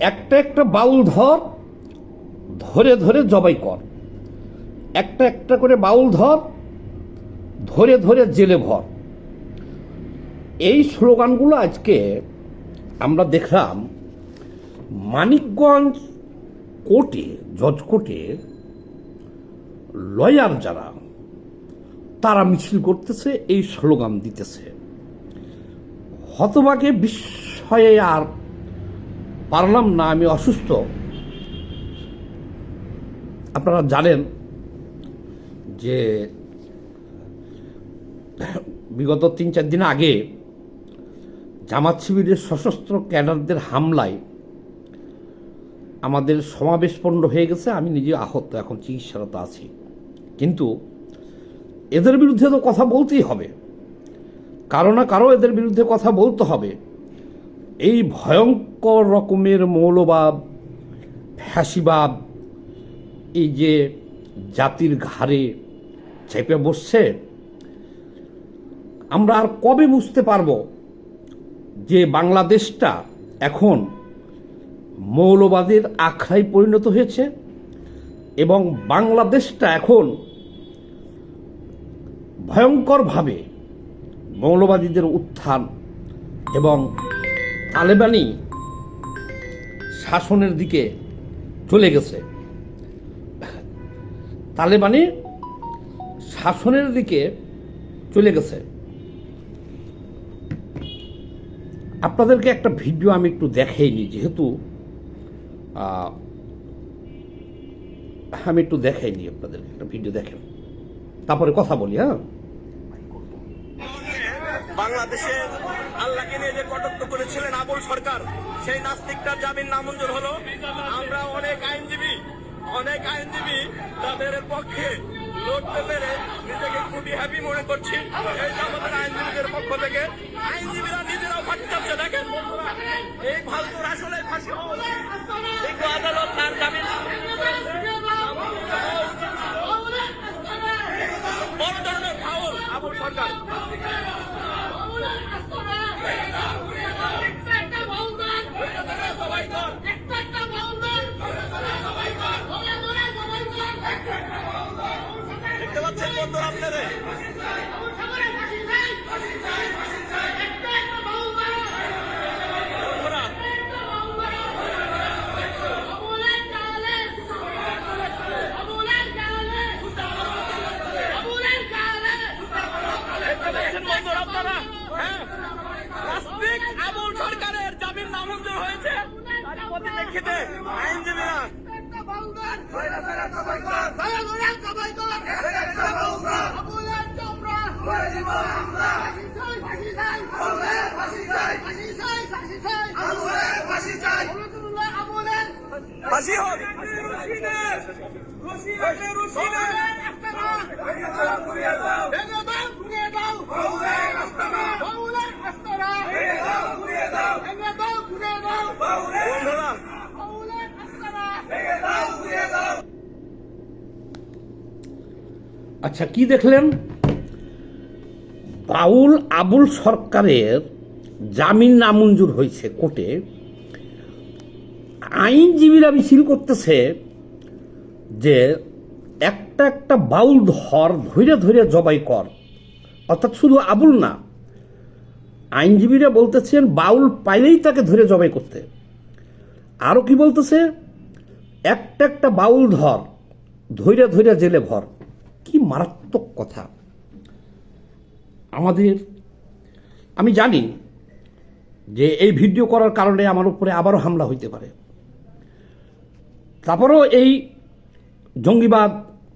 একটা একটা বাউল ধর, ধরে ধরে জবাই কর। একটা একটা করে বাউল ধর, ধরে ধরে জেলে ভর। এই স্লোগানগুলো আজকে আমরা দেখলাম মানিকগঞ্জ কোর্টে, জজ কোর্টে লয়ার যারা, তারা মিছিল করতেছে, এই স্লোগান দিতেছে। হতবাকে বিস্ময়ে আর পারলাম না, আমি অসুস্থ। আপনারা জানেন যে বিগত তিন চার দিন আগে জামাত শিবিরের সশস্ত্র ক্যাডারদের হামলায় আমাদের সমাবেশ পণ্ড হয়ে গেছে, আমি নিজে আহত, এখন চিকিৎসারত আছি। কিন্তু এদের বিরুদ্ধে তো কথা বলতেই হবে। কারও না কারও এদের বিরুদ্ধে কথা বলতে হবে। এই ভয়ঙ্কর রকমের মৌলবাদ, ফ্যাসিবাদ, এই যে জাতির ঘাড়ে চেপে বসছে, আমরা আর কবে বুঝতে পারব যে বাংলাদেশটা এখন মৌলবাদের আখড়ায় পরিণত হয়েছে এবং বাংলাদেশটা এখন ভয়ঙ্করভাবে মৌলবাদীদের উত্থান এবং তালেবানি শাসনের দিকে চলে গেছে। তালেবানি শাসনের দিকে চলে গেছে। আপনাদেরকে একটা ভিডিও আমি একটু দেখাইনি, যেহেতু আমি একটু দেখাইনি আপনাদেরকে, একটা ভিডিও দেখেন। তারপরে কথা বলি হ্যাঁ? বাংলাদেশের আল্লাহকে নিয়ে যে কটত্ব করেছিলেন আবুল সরকার, সেই নাস্তিকটার জামিন নামঞ্জুর হলো। আমরা অনেক আইনজীবী অনেক আইনজীবী তাদের পক্ষে লড়তে পেরে নিজেকে খুবই হ্যাপি মনে করছি। এই যে আমাদের আইনজীবীদের পক্ষ থেকে, আইনজীবীরা নিজেরাও ফাঁসি যাচ্ছে দেখেন এই ফালতুর আসলে ফাঁসি হওয়া আদালত তার জামিন নামঞ্জুর করেছে। বড় ধরনের ফাউল আবুল সরকার দেখতে পাচ্ছেন বন্ধুরা আপনাদের বন্ধুরা দেখতে পাচ্ছেন বন্ধুরা আপনারা হ্যাঁ নাস্তিক আবুল সরকারের জামিন নামঞ্জুর হয়েছে তারই পরিপ্রেক্ষিতে আইনজীবীরা আচ্ছা কি দেখলেন? বাউল আবুল সরকারের জামিন নামঞ্জুর হয়েছে কোর্টে। আইনজীবীরা মিছিল করতেছে যে একটা একটা বাউল ধর ধৈর্য ধৈর্য জবাই কর। অর্থাৎ শুধু আবুল না, আইনজীবীরা বলতেছেন বাউল পাইলেই তাকে ধরে জবাই করতে। আরও কি বলতেছে? একটা একটা বাউল ধর ধৈর্য ধৈর্য জেলে ভর। কি মারাত্মক কথা। আমাদের, আমি জানি যে এই ভিডিও করার কারণে আমার উপরে আবারও হামলা হইতে পারে। তারপরেও এই জঙ্গিবাদ,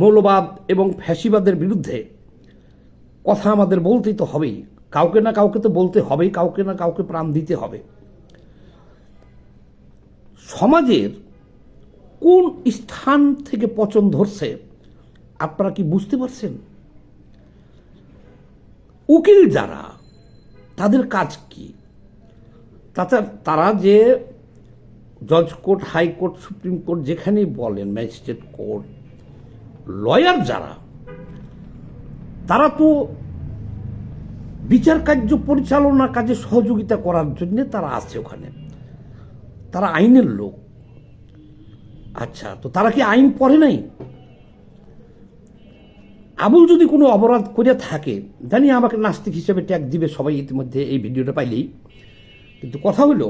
মৌলবাদ এবং ফ্যাসিবাদের বিরুদ্ধে কথা আমাদের বলতেই তো হবেই। কাউকে না কাউকে তো বলতে হবেই, কাউকে না কাউকে প্রাণ দিতে হবে। সমাজের কোন স্থান থেকে পচন ধরছে, আপনারা কি বুঝতে পারছেন? উকিল যারা, তাদের কাজ কি? তাতে তারা যে জজ কোর্ট হাইকোর্ট সুপ্রিম কোর্ট, যেখানেই বলেন, ম্যাজিস্ট্রেট কোর্ট, লয়ার যারা, তারা তো বিচার কার্য পরিচালনা কাজে সহযোগিতা করার জন্য তারা আছে ওখানে। তারা আইনের লোক। আচ্ছা তো তারা কি আইন পড়ে নাই? আবুল যদি কোনো অপরাধ করে থাকে, জানি আমাকে নাস্তিক হিসেবে ট্যাগ দিবে সবাই ইতিমধ্যে এই ভিডিওটা পাইলেই। কিন্তু কথা হলো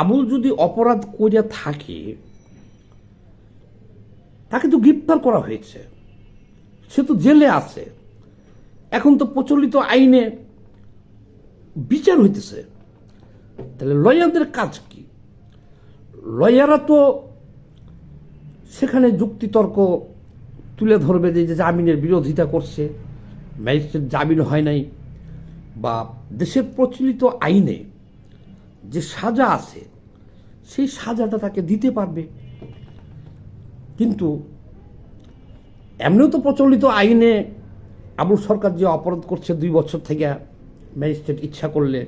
আবুল যদি অপরাধ করে থাকে, তাকে তো গ্রেপ্তার করা হয়েছে। সে তো জেলে আছে। এখন তো প্রচলিত আইনে বিচার হইতেছে। তাহলে লয়ারদের কাজ কি? লয়াররা তো সেখানে যুক্তিতর্ক তুলে ধরবে যে জামিনের বিরোধিতা করছে, ম্যাজিস্ট্রেট জামিন হয় নাই, বা দেশের প্রচলিত আইনে যে সাজা আছে, সেই সাজাটা তাকে দিতে পারবে। কিন্তু এমনিও তো প্রচলিত আইনে আবুল সরকার যে অপরাধ করছে দুই বছর থেকে, ম্যাজিস্ট্রেট ইচ্ছা করলে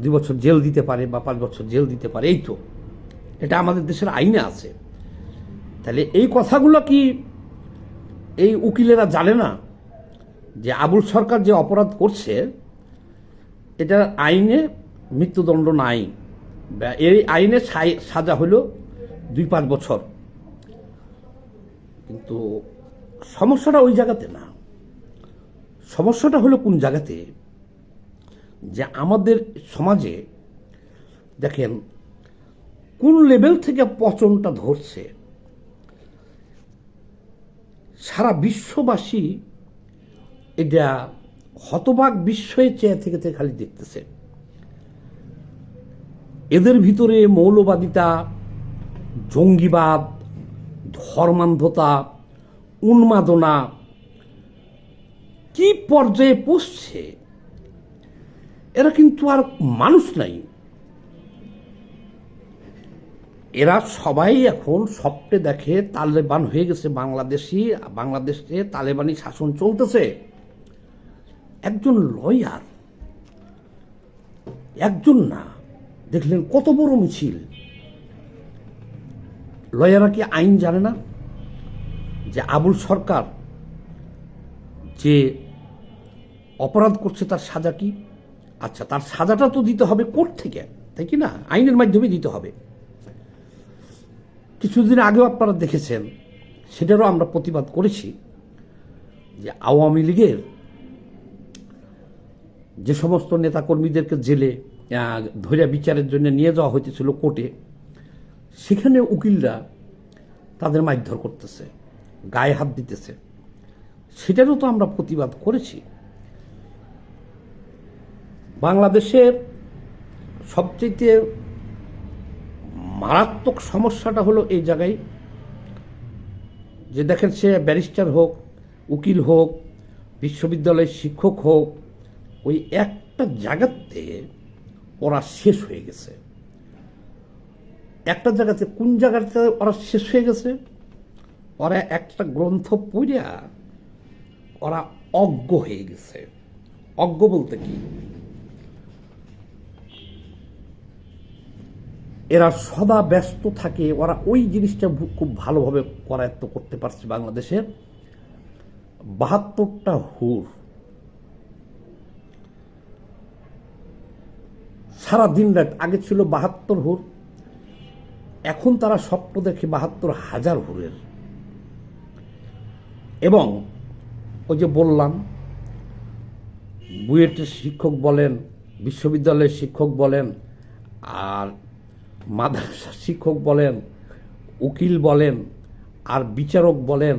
দুই বছর জেল দিতে পারে বা পাঁচ বছর জেল দিতে পারে, এই তো। এটা আমাদের দেশের আইনে আছে। তাহলে এই কথাগুলো কি এই উকিলেরা জানে না যে আবুল সরকার যে অপরাধ করছে, এটা আইনে মৃত্যুদণ্ড নাই। এই আইনে সাজা হলো দুই পাঁচ বছর। কিন্তু সমস্যাটা ওই জায়গাতে না। সমস্যাটা হলো কোন জায়গাতে? যে আমাদের সমাজে দেখেন, কোন লেভেল থেকে পচনটা ধরছে? সারা বিশ্ববাসী এটা হতবাক বিস্ময়ে চেয়ে থেকে খালি দেখতেছে। এদের ভিতরে মৌলবাদিতা, জঙ্গিবাদ, ধর্মান্ধতা, উন্মাদনা কি পর্যায়ে পৌঁছছে? এরা কিন্তু আর মানুষ নাই। এরা সবাই এখন স্বপ্নে দেখে তালেবান হয়ে গেছে বাংলাদেশি, বাংলাদেশে তালেবানি শাসন চলতেছে। একজন লয়ার, একজন না দেখলেন কত বড় মিছিল। লয়াররা কি আইন জানে না? যে আবুল সরকার যে অপরাধ করছে তার সাজা কি? আচ্ছা তার সাজাটা তো দিতে হবে কোর্ট থেকে, তাই কি না? আইনের মাধ্যমে দিতে হবে। কিছুদিন আগেও আপনারা দেখেছেন, সেটারও আমরা প্রতিবাদ করেছি যে আওয়ামী লীগের যে সমস্ত নেতাকর্মীদেরকে জেলে ধরে বিচারের জন্য নিয়ে যাওয়া হইতেছিল কোর্টে। সেখানে উকিলরা তাদের মারধর করতেছে, গায়ে হাত দিতেছে। সেটারও তো আমরা প্রতিবাদ করেছি। বাংলাদেশের সবচেয়ে মারাত্মক সমস্যাটা হলো এই জায়গায় যে দেখেন সে ব্যারিস্টার হোক, উকিল হোক, বিশ্ববিদ্যালয়ের শিক্ষক হোক, ওই একটা জায়গাতে ওরা শেষ হয়ে গেছে। একটা জায়গাতে কোন জায়গাতে ওরা শেষ হয়ে গেছে? ওরা একটা গ্রন্থ পড়িয়া ওরা অজ্ঞ হয়ে গেছে। অজ্ঞ বলতে কি? এরা সদা ব্যস্ত থাকে, ওরা ওই জিনিসটা খুব ভালোভাবে করায়ত্ত করতে পারছে বাংলাদেশের। বাহাত্তরটা হুর। সারা দিন রাত, আগে ছিল বাহাত্তর হুর, এখন তারা স্বপ্ন দেখে বাহাত্তর হাজার হুরের। এবং ওই যে বললাম, বুয়েটের শিক্ষক বলেন, বিশ্ববিদ্যালয়ের শিক্ষক বলেন, আর মাদ্রাসার শিক্ষক বলেন, উকিল বলেন, আর বিচারক বলেন,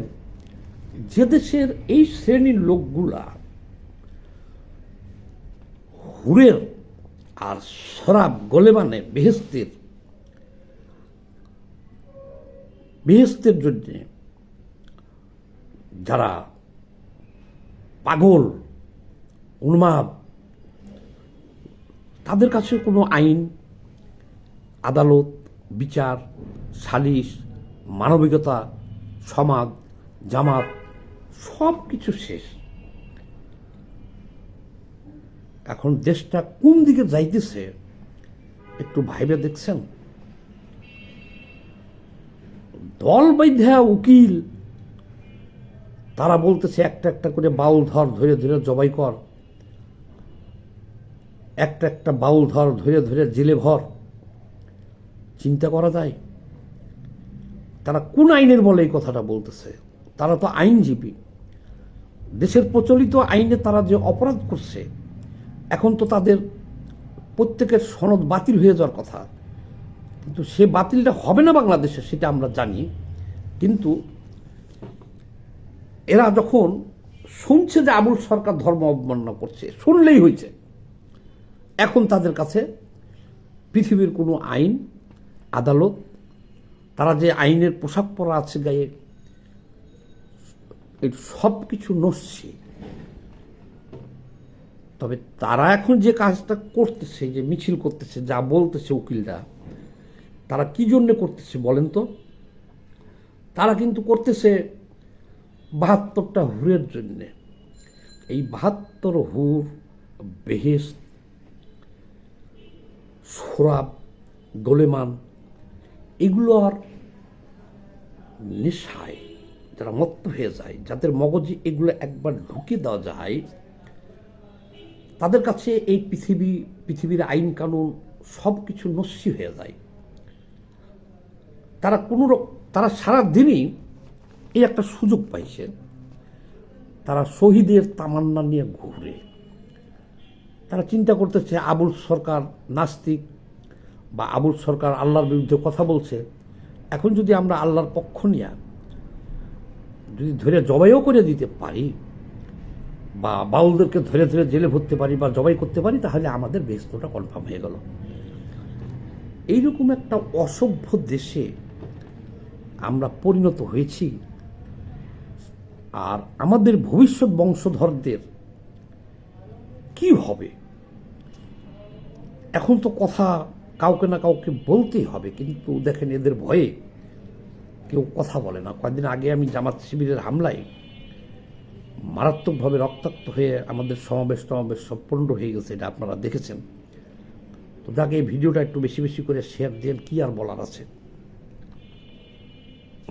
যে দেশের এই শ্রেণির লোকগুলা হুরের আর শরাব গোলেবানে বেহেস্তের বেহেস্তের জন্যে যারা পাগল, উন্মাদ, তাদের কাছে কোনো আইন, আদালত, বিচার, সালিশ, মানবিকতা, সমাজ, জামাত সব কিছু শেষ। এখন দেশটা কোন দিকে যাইতেছে, একটু ভাইবে দেখছেন? দল বাইধ্যা উকিল, তারা বলতেছে একটা একটা করে বাউল ধর ধরে ধরে জবাই কর। একটা একটা বাউল ধর ধরে ধরে জেলে ভর। চিন্তা করা যায়? তারা কোন আইনের বলে এই কথাটা বলতেছে? তারা তো আইনজীবী। দেশের প্রচলিত আইনে তারা যে অপরাধ করছে এখন তো তাদের প্রত্যেকের সনদ বাতিল হয়ে যাওয়ার কথা। কিন্তু সে বাতিলটা হবে না বাংলাদেশে, সেটা আমরা জানি। কিন্তু এরা যখন শুনছে যে আবুল সরকার ধর্ম অবমাননা করছে, শুনলেই হয়েছে। এখন তাদের কাছে পৃথিবীর কোনো আইন, আদালত, তারা যে আইনের পোশাক পরা আছে গায়ে সব কিছু নস্যি তবে তারা এখন যে কাজটা করতেছে, যে মিছিল করতেছে, যা বলতেছে উকিলরা, তারা কি জন্যে করতেছে বলেন তো? তারা কিন্তু করতেছে বাহাত্তরটা হুরের জন্যে। এই বাহাত্তর হুর বেহেস সোরাব গোলেমান এগুলো আর নেশায়, যারা মত্ত হয়ে যায়, যাদের মগজে এগুলো একবার ঢুকে দেওয়া যায় তাদের কাছে এই পৃথিবী, পৃথিবীর আইন কানুন সব কিছু নস্যি হয়ে যায়। তারা কোনো তারা সারা দিনই এই একটা সুযোগ পাইছে। তারা শহীদের তামান্না নিয়ে ঘুরে। তারা চিন্তা করতেছে, আবুল সরকার নাস্তিক বা আবুল সরকার আল্লাহর বিরুদ্ধে কথা বলছে। এখন যদি আমরা আল্লাহর পক্ষ নিয়ে যদি ধরে জবাইও করে দিতে পারি বা বাউলদেরকে ধরে ধরে জেলে ভরতে পারি বা জবাই করতে পারি, তাহলে আমাদের বেস্তটা কনফার্ম হয়ে গেল। এইরকম একটা অসভ্য দেশে আমরা পরিণত হয়েছি। আর আমাদের ভবিষ্যৎ বংশধরদের কি হবে? এখন তো কথা কাউকে না কাউকে বলতেই হবে, কিন্তু দেখেন এদের ভয়ে কেউ কথা বলে না। কয়েকদিন আগে আমি জামাত শিবিরের হামলায় মারাত্মকভাবে রক্তাক্ত হয়ে আমাদের সমাবেশ টমাবেশ পণ্ড হয়ে গেছে, এটা আপনারা দেখেছেন। তো যাকে, এই ভিডিওটা একটু বেশি বেশি করে শেয়ার দেন, কী আর বলার আছে?